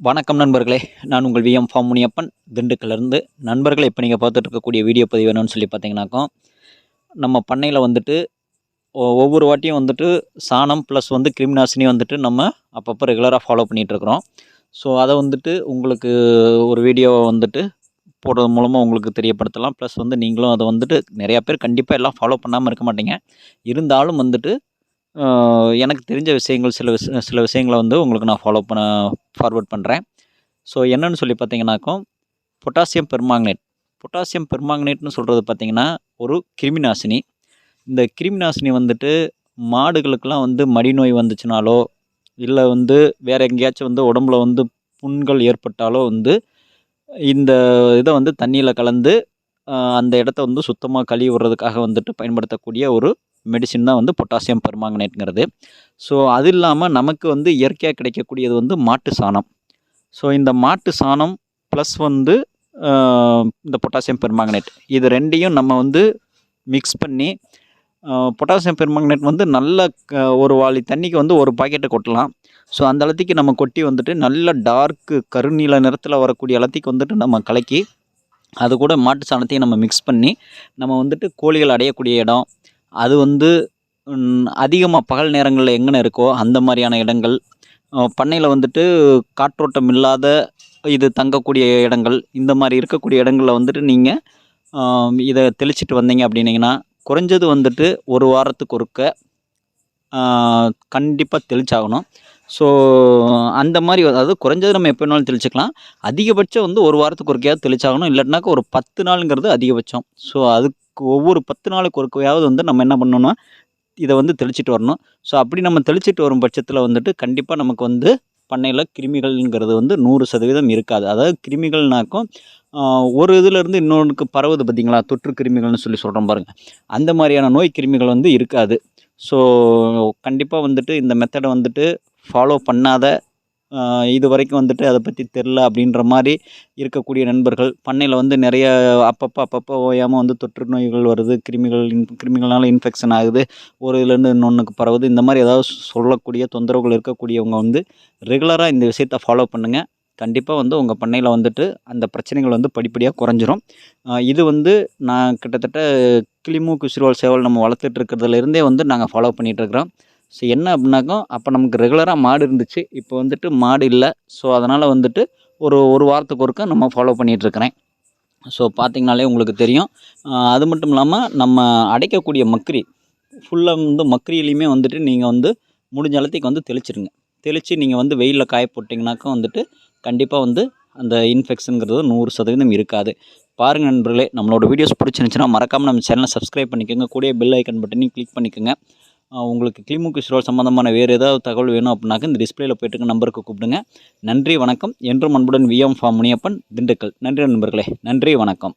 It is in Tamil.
வணக்கம் நண்பர்களே. நான் உங்கள் விஎம் ஃபார்ம் முனியப்பன் திண்டுக்கல்லேருந்து நண்பர்களை இப்போ நீங்கள் பார்த்துட்டு இருக்கக்கூடிய வீடியோ பதிவு என்னன்னு சொல்லி பார்த்தீங்கன்னாக்கோ நம்ம பண்ணையில் வந்துட்டு ஒவ்வொரு வாட்டியும் வந்துட்டு சாணம் ப்ளஸ் வந்து கிருமிநாசினி வந்துட்டு நம்ம அப்பப்போ ரெகுலராக ஃபாலோ பண்ணிகிட்ருக்குறோம் ஸோ அதை வந்துட்டு உங்களுக்கு ஒரு வீடியோவை வந்துட்டு போடுறது மூலமாக உங்களுக்கு தெரியப்படுத்தலாம். ப்ளஸ் வந்து நீங்களும் அதை வந்துட்டு நிறையா பேர் கண்டிப்பாக எல்லாம் ஃபாலோ பண்ணாமல் இருக்க மாட்டீங்க. இருந்தாலும் வந்துட்டு எனக்கு தெரிஞ்ச விஷயங்கள் சில விஷ சில விஷயங்களை வந்து உங்களுக்கு நான் ஃபாலோ பண்ண ஃபார்வர்ட் பண்ணுறேன் ஸோ என்னென்னு சொல்லி பார்த்தீங்கன்னாக்கோ பொட்டாசியம் பெர்மாங்கனேட் பொட்டாசியம் பெர்மாங்கனேட்னு சொல்கிறது பார்த்திங்கன்னா ஒரு கிருமிநாசினி. இந்த கிருமிநாசினி வந்துட்டு மாடுகளுக்கெல்லாம் வந்து மடிநோய் வந்துச்சுனாலோ இல்லை வந்து வேறு எங்கேயாச்சும் வந்து உடம்புல வந்து புண்கள் ஏற்பட்டாலோ வந்து இந்த இதை வந்து தண்ணியில் கலந்து அந்த இடத்த வந்து சுத்தமாக கழுவி விடுறதுக்காக வந்துட்டு பயன்படுத்தக்கூடிய ஒரு மெடிசின் தான் வந்து பொட்டாசியம் பெர்மாங்கனேட்ங்கிறது ஸோ அது இல்லாமல் நமக்கு வந்து இயற்கையாக கிடைக்கக்கூடியது வந்து மாட்டு சாணம். ஸோ இந்த மாட்டு சாணம் ப்ளஸ் வந்து இந்த பொட்டாசியம் பெர்மாங்கனேட் இது ரெண்டையும் நம்ம வந்து மிக்ஸ் பண்ணி பொட்டாசியம் பெர்மாங்கனேட் வந்து நல்ல க- ஒரு வாளி தண்ணிக்கு வந்து ஒரு பாக்கெட்டை கொட்டலாம். ஸோ அந்த அளத்துக்கு நம்ம கொட்டி வந்துட்டு நல்ல டார்க்கு கருநீல நிறத்தில் வரக்கூடிய அளத்துக்கு வந்துட்டு நம்ம கலக்கி அது கூட மாட்டு சாணத்தையும் நம்ம மிக்ஸ் பண்ணி நம்ம வந்துட்டு கோழிகள் அடையக்கூடிய இடம் அது வந்து அதிகமாக பகல் நேரங்களில் எங்கன இருக்கோ அந்த மாதிரியான இடங்கள் பண்ணையில் வந்துட்டு காற்றோட்டம் இல்லாத இது தங்கக்கூடிய இடங்கள் இந்த மாதிரி இருக்கக்கூடிய இடங்களில் வந்துட்டு நீங்கள் இதை தெளிச்சிட்டு வந்தீங்க அப்படின்னீங்கன்னா குறைஞ்சது வந்துட்டு ஒரு வாரத்துக்கு ஒருக்க கண்டிப்பாக தெளிச்சாகணும். ஸோ அந்த மாதிரி அதாவது குறைஞ்சது நம்ம எப்போ வேணாலும் தெளிச்சுக்கலாம். அதிகபட்சம் வந்து ஒரு வாரத்துக்கு ஒருக்கையாவது தெளிச்சாகணும். இல்லாட்டினாக்கா ஒரு பத்து நாளுங்கிறது அதிகபட்சம். ஸோ நாளுக்கு ஒவ்வொரு பத்து நாளுக்கு ஒருக்கையாவது வந்து நம்ம என்ன பண்ணணும்னா இதை வந்து தெளிச்சிட்டு வரணும். ஸோ அப்படி நம்ம தெளிச்சிட்டு வரும் பட்சத்தில் வந்துட்டு கண்டிப்பாக நமக்கு வந்து பண்ணையில் கிருமிகள்ங்கிறது வந்து நூறு சதவீதம் இருக்காது. அதாவது கிருமிகள்னாக்கும் ஒரு இதுலேருந்து இன்னொன்றுக்கு பரவுது பார்த்தீங்களா தொற்று கிருமிகள்னு சொல்லி சொல்கிறோம் பாருங்கள் அந்த மாதிரியான நோய் கிருமிகள் வந்து இருக்காது. ஸோ கண்டிப்பாக வந்துட்டு இந்த மெத்தடை வந்துட்டு ஃபாலோ பண்ணாத இது வரைக்கும் வந்துட்டு அதை பற்றி தெரில அப்படின்ற மாதிரி இருக்கக்கூடிய நண்பர்கள் பண்ணையில் வந்து நிறைய அப்பப்போ அப்பப்போ ஓயாமல் வந்து தொற்று நோய்கள் வருது கிருமிகள் இன் கிருமிகள்னால இன்ஃபெக்ஷன் ஆகுது. ஒரு இதுலேருந்து இன்னொன்றுக்கு பரவுது. இந்த மாதிரி ஏதாவது சொல்லக்கூடிய தொந்தரவுகள் இருக்கக்கூடியவங்க வந்து ரெகுலராக இந்த விஷயத்தை ஃபாலோ பண்ணுங்கள் கண்டிப்பாக வந்து உங்கள் பண்ணையில் வந்துட்டு அந்த பிரச்சனைகள் வந்து படிப்படியாக குறைஞ்சிரும். இது வந்து நான் கிட்டத்தட்ட கிளிமூ குசிறுவால் சேவல் நம்ம வளர்த்துட்டு இருக்கிறதுலேருந்தே வந்து நாங்கள் ஃபாலோ பண்ணிகிட்ருக்குறோம் ஸோ என்ன அப்படின்னாக்கோ அப்போ நமக்கு ரெகுலராக மாடு இருந்துச்சு. இப்போ வந்துட்டு மாடு இல்லை. ஸோ அதனால் வந்துட்டு ஒரு ஒரு வாரத்துக்கு ஒருக்கா நம்ம ஃபாலோ பண்ணிகிட்ருக்கிறேன் ஸோ பார்த்திங்கனாலே உங்களுக்கு தெரியும். அது மட்டும் இல்லாமல் நம்ம அடைக்கக்கூடிய மக்ரி ஃபுல்லாக வந்து மக்ரியிலையுமே வந்துட்டு நீங்கள் வந்து முடிஞ்ச அளத்துக்கு வந்து தெளிச்சிருங்க. தெளித்து நீங்கள் வந்து வெயிலில் காய போட்டிங்கனாக்கா வந்துட்டு கண்டிப்பாக வந்து அந்த இன்ஃபெக்ஷனுங்கிறது நூறு சதவீதம் இருக்காது. பாருங்கள் நண்பர்களே நம்மளோட வீடியோஸ் பிடிச்சிருந்துச்சுன்னா மறக்காமல் நம்ம சேனலை சப்ஸ்கிரைப் பண்ணிக்கோங்க. கூடிய பெல் ஐக்கன் பட்டனையும் கிளிக் பண்ணிக்கோங்க. உங்களுக்கு கிளிமுக்கு ரோல் சம்மந்தமான வேறு ஏதாவது தகவல் வேணும் அப்படின்னாக்க இந்த டிஸ்பிளேயில் போயிட்டு நம்பருக்கு கூப்பிடுங்க. நன்றி வணக்கம். என்றும் அன்புடன் விஎம் ஃபார்ம் முனியப்பன் திண்டுக்கல். நன்றி நண்பர்களே நன்றி வணக்கம்.